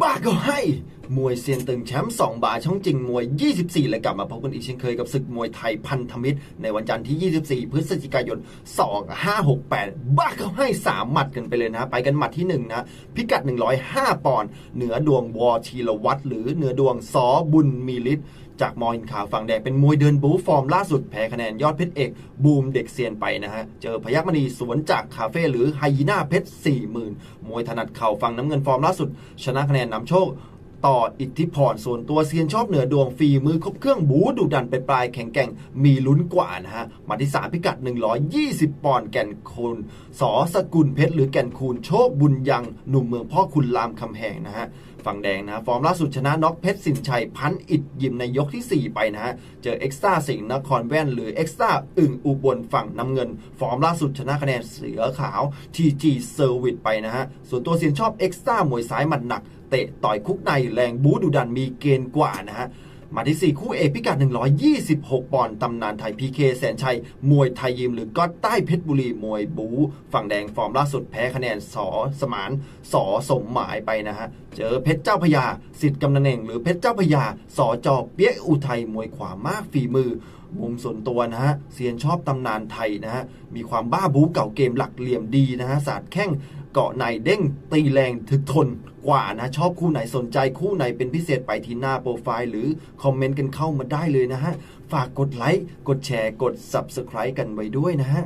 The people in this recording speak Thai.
บ้าก็ให้ มวยเซียนตึงแชมป์2บาทช่องจริงมวย 24 และกลับมาพบกันอีกเช่นเคยกับศึกมวยไทยพันธมิตร ในวันจันทร์ที่ 24 พฤศจิกายน 2568 บ้าก็ให้ 3 หมัดกันไปเลยนะ ไปกันหมัดที่ 1 นะ พิกัด 105 ปอนด์เหนือดวงวอทีรวัตรหรือเหนือดวงซอบุญมีฤทธิ์จากมออินขาวฝั่งแดงเป็นมวยเดินบูฟอร์มล่าสุดแพ้คะแนนยอดเพชรเอก บูมเด็กเซียนไปนะฮะ เจอพยัคฆ์มณีสวนจากคาเฟ่หรือไฮยีน่าเพชร40,000มวยถนัดเข่าฝั่งน้ำเงินฟอร์มล่าสุด ชนะคะแนนนำโชค ต่ออิทธิพรส่วนตัวเซียนชอบเหนือดวงฝีมือครบเครื่องบูดุดันไปปลายแข็งแกร่งมีลุ้นกว่านะฮะมาที่3พิกัด 120 ปอนด์แก่นคูณสอสกุลเพชรหรือแก่นคูณโชคบุญยังหนุ่มเมืองพ่อคุณรามคำแหงนะฮะฝั่งแดงนะฟอร์มล่าสุดชนะน็อกเพชรสินชัยพันอิดยิมในยกที่ 4 ไปนะฮะเจอเอ็กซ์ต้าสิงห์นครแว่นหรือเอ็กซ์ต้าอึ่งอุบลฝั่งน้ำเงิน ฟอร์มล่าสุดชนะคะแนนเสือขาว TG Service ไปนะฮะส่วนตัวเซียนชอบเอ็กซ์ต้ามวยซ้ายหมัดหนัก เตะต่อยคุกในแรงบูดุดันมีเกณฑ์กว่านะฮะมาที่ 4 คู่เอกพิกัด 126 ปอนด์ตำนานไทยพีเคแสนชัย มวยไทยยิมหรือก็ใต้เพชรบุรี มวยบู ฝั่งแดงฟอร์มล่าสุดแพ้คะแนนสอสมานสอสมหมายไปนะฮะ เจอเพชรเจ้าพญาสิทธิ์กำนันเองหรือเพชรเจ้าพญาสอจอเปียกอุทัย มวยขวามากฝีมือมุมส่วนตัวนะฮะเซียนชอบตำนานไทยนะฮะ มีความบ้าบู๊เก่าเกมหลักเหลี่ยมดีนะฮะ ศาสตร์แข้ง เกาะในเด้งตีแรงถึกทนกว่านะ ชอบคู่ไหนสนใจคู่ไหนเป็นพิเศษไปที่หน้าโปรไฟล์หรือคอมเมนต์กันเข้ามาได้เลยนะฮะ ฝากกดไลค์ กดแชร์ กด Subscribe กันไว้ด้วยนะฮะ